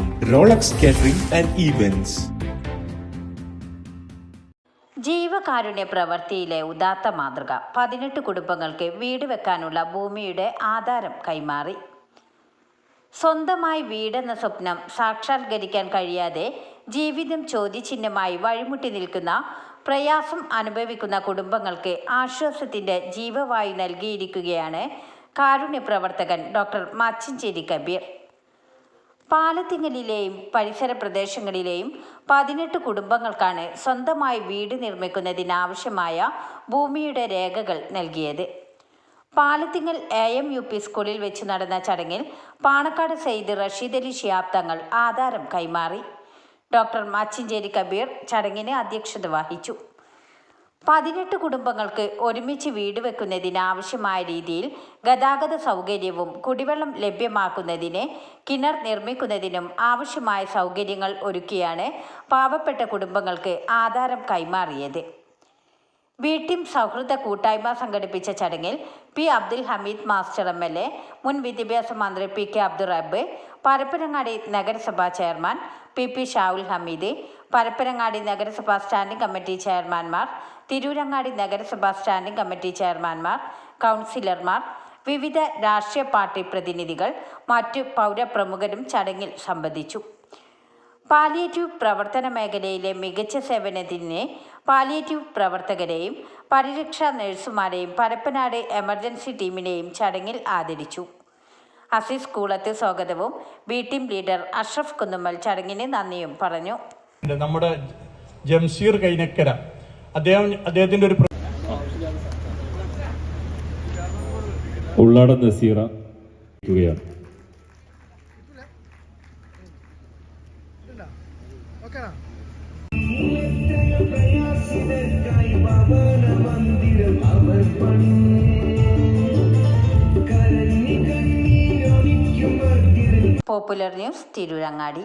തീന്മേശകളിലെത്തും Rolex catering and events ജീവകാരുണ്യ പ്രവൃത്തിയിലെ ഉദാത്ത മാതൃക. പതിനെട്ട് കുടുംബങ്ങൾക്ക് വീട് വെക്കാനുള്ള ഭൂമിയുടെ ആധാരം കൈമാറി. സ്വന്തമായി വീടെന്ന സ്വപ്നം സാക്ഷാത്കരിക്കാൻ കഴിയാതെ ജീവിതം ചോദ്യചിഹ്നമായി വഴിമുട്ടി നിൽക്കുന്ന പ്രയാസം അനുഭവിക്കുന്ന കുടുംബങ്ങൾക്ക് ആശ്വാസത്തിന്റെ ജീവവായു നൽകിയിരിക്കുകയാണ് കാരുണ്യ പ്രവർത്തകൻ ഡോക്ടർ മച്ചിഞ്ചേരി കബീർ പാലത്തിങ്ങലിലെയും പരിസര പ്രദേശങ്ങളിലെയും പതിനെട്ട് കുടുംബങ്ങൾക്കാണ് സ്വന്തമായി വീട് നിർമ്മിക്കുന്നതിനാവശ്യമായ ഭൂമിയുടെ രേഖകൾ നൽകിയത്. Palathingal A M U P സ്കൂളിൽ വെച്ച് നടന്ന ചടങ്ങിൽ പാണക്കാട് സെയ്ദ് റഷീദ് അലി ഷിയാബ് തങ്ങൾ ആധാരം കൈമാറി. ഡോക്ടർ മാച്ചിഞ്ചേരി കബീർ ചടങ്ങിന് അധ്യക്ഷത വഹിച്ചു. പതിനെട്ട് കുടുംബങ്ങൾക്ക് ഒരുമിച്ച് വീട് വെക്കുന്നതിന് ആവശ്യമായ രീതിയിൽ ഗതാഗത സൗകര്യവും കുടിവെള്ളം ലഭ്യമാക്കുന്നതിന് കിണർ നിർമ്മിക്കുന്നതിനും ആവശ്യമായ സൗകര്യങ്ങൾ ഒരുക്കിയാണ് പാവപ്പെട്ട കുടുംബങ്ങൾക്ക് ആധാരം കൈമാറിയത്. വീട്ടിം സൗഹൃദ കൂട്ടായ്മ സംഘടിപ്പിച്ച ചടങ്ങിൽ P Abdul Hameed master M L A മുൻ വിദ്യാഭ്യാസ മന്ത്രി പി കെ അബ്ദുൾ റബ്ബ് പരപ്പനങ്ങാടി നഗരസഭാ chairman P P Shavul Hameed Parappanangadi നഗരസഭാ സ്റ്റാൻഡിംഗ് കമ്മിറ്റി ചെയർമാൻമാർ തിരൂരങ്ങാടി നഗരസഭാ സ്റ്റാൻഡിംഗ് കമ്മിറ്റി ചെയർമാൻമാർ കൗൺസിലർമാർ വിവിധ രാഷ്ട്രീയ പാർട്ടി പ്രതിനിധികൾ മറ്റു പൗരപ്രമുഖരും ചടങ്ങിൽ സംബന്ധിച്ചു. പാലിയേറ്റീവ് പ്രവർത്തന മേഖലയിലെ മികച്ച സേവനത്തിന് പാലിയേറ്റീവ് പ്രവർത്തകരെയും പരിരക്ഷാ നഴ്സുമാരെയും പരപ്പനാട് എമർജൻസി ടീമിനെയും ചടങ്ങിൽ ആദരിച്ചു. അസീസ് കൂളത്ത് സ്വാഗതവും B team leader Ashraf Kunnummal ചടങ്ങിന് നന്ദിയും പറഞ്ഞു. നമ്മുടെ ജംഷീർ കൈനക്കര. അദ്ദേഹം അദ്ദേഹത്തിന്റെ ഒരു ഉള്ളാടൻ നസീറ ക്കുകയാണ് പോപ്പുലർ ന്യൂസ് തിരൂരങ്ങാടി.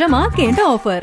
ആഘോഷമാക്കേണ്ട ഓഫർ